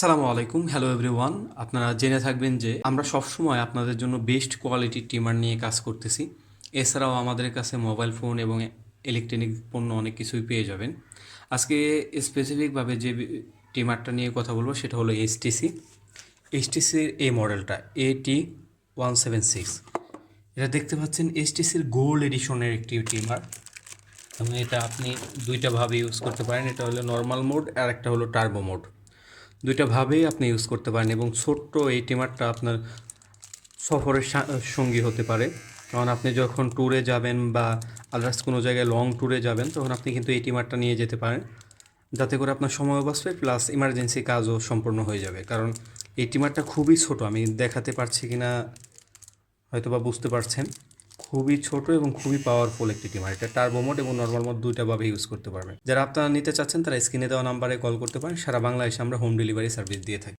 আসসালামু আলাইকুম hello everyone আপনারা জেনে থাকবেন যে আমরা সবসময় আপনাদের জন্য বেস্ট কোয়ালিটির টিমার নিয়ে কাজ করতেছি। এছাড়াও আমাদের কাছে মোবাইল ফোন এবং ইলেকট্রনিক পণ্য অনেক কিছুই পেয়ে যাবেন। আজকে স্পেসিফিকভাবে যে টিমারটা নিয়ে কথা বলব সেটা হলো এইচটিসি এইচটিসির এই মডেলটা এটি ওয়ান সেভেন সিক্স এটা দেখতে পাচ্ছেন এইচটিসির গোল্ড এডিশনের একটি টিমার এবং এটা আপনি দুইটা ভাবে ইউজ করতে পারেন। এটা হলো নর্মাল মোড আর একটা হলো টার্বো মোড দুইটা ভাবেই আপনি ইউজ করতে পারেন এবং ছোট্ট এই টিমারটা আপনার সফরের সঙ্গী হতে পারে। কারণ আপনি যখন ট্যুরে যাবেন বা আদার্স কোনো জায়গায় লং ট্যুরে যাবেন, তখন আপনি কিন্তু এই টিমারটা নিয়ে যেতে পারেন। যাতে করে আপনার সময় বাঁচবে প্লাস ইমার্জেন্সি কাজও সম্পূর্ণ হয়ে যাবে। কারণ এই টিমারটা খুবই ছোট, আমি দেখাতে পারছি কি না হয়তো বা বুঝতে পারছেন। খুবই ছোট এবং খুবই পাওয়ারফুল একটি টিমার এটা টার্বো মোড এবং নর্মাল মোড দুইটা ভাবে ইউজ করতে পারবেন যারা আপনারা নিতে চাচ্ছেন, তারা স্ক্রিনে দেওয়া নাম্বারে কল করতে পারেন। সারা বাংলাদেশে আমরা হোম ডেলিভারি সার্ভিস দিয়ে থাকি।